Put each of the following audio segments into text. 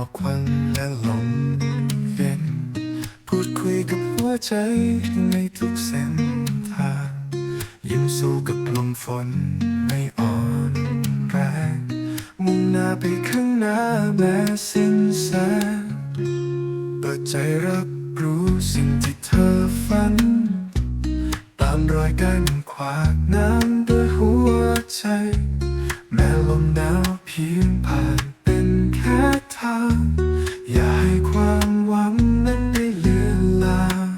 อกควันและลมเย็นพูดคุยกับหัวใจในทุกเส้นทางยิ้มสู้กับลมฝนไม่อ่อนแรงมุ่งหน้าไปข้างหน้าแม้สิ้นแสงเปิดใจรับรู้สิ่งที่เธอฝัน อย่าให้ความหวังนั้นได้เลือนลาง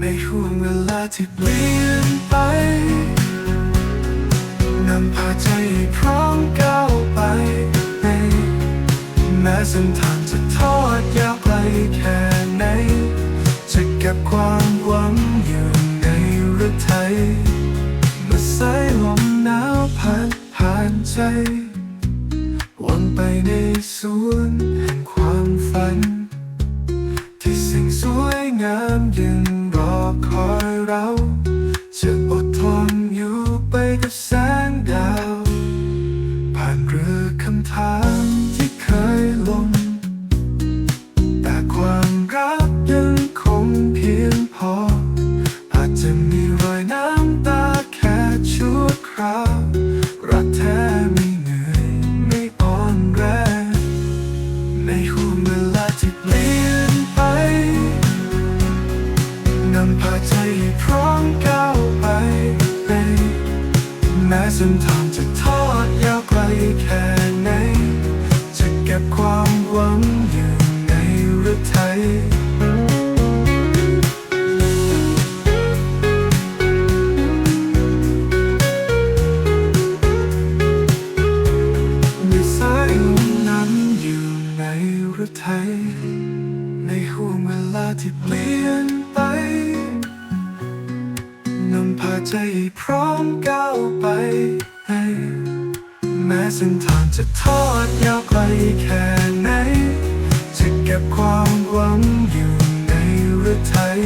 ในห่วงเวลาที่เปลี่ยนไปนำพาใจให้พร้อมก้าวไปแม้เส้นทางจะทอดยาวไกลแค่ไหนจะเก็บความหวังอยู่ในฤทัยเมื่อสายลมหนาวพัดผ่านใจหวังไปในสวน รือคำถามที่เคยลง แต่ความรักยังคงเพียงพอ อาจจะมีรอยน้ำตาแค่ชั่วคราว รักแท้ไม่เหนื่อย ไม่อ่อนแรง ในห่วงเวลาที่เปลี่ยนไปนำพาใจให้พร้อมก้าวไปแม้เส้นทางจะทอดยาว แค่ไหน จะเก็บความหวังอยู่ในฤทัยมีสายลมนั้นอยู่ในฤทัยในห่วงเวลาที่เปลี่ยนไปนำพาใจพร้อมก้าวไป เส้นทางจะทอดยาวไกลแค่ไหน จะเก็บความหวังอยู่ในฤทัย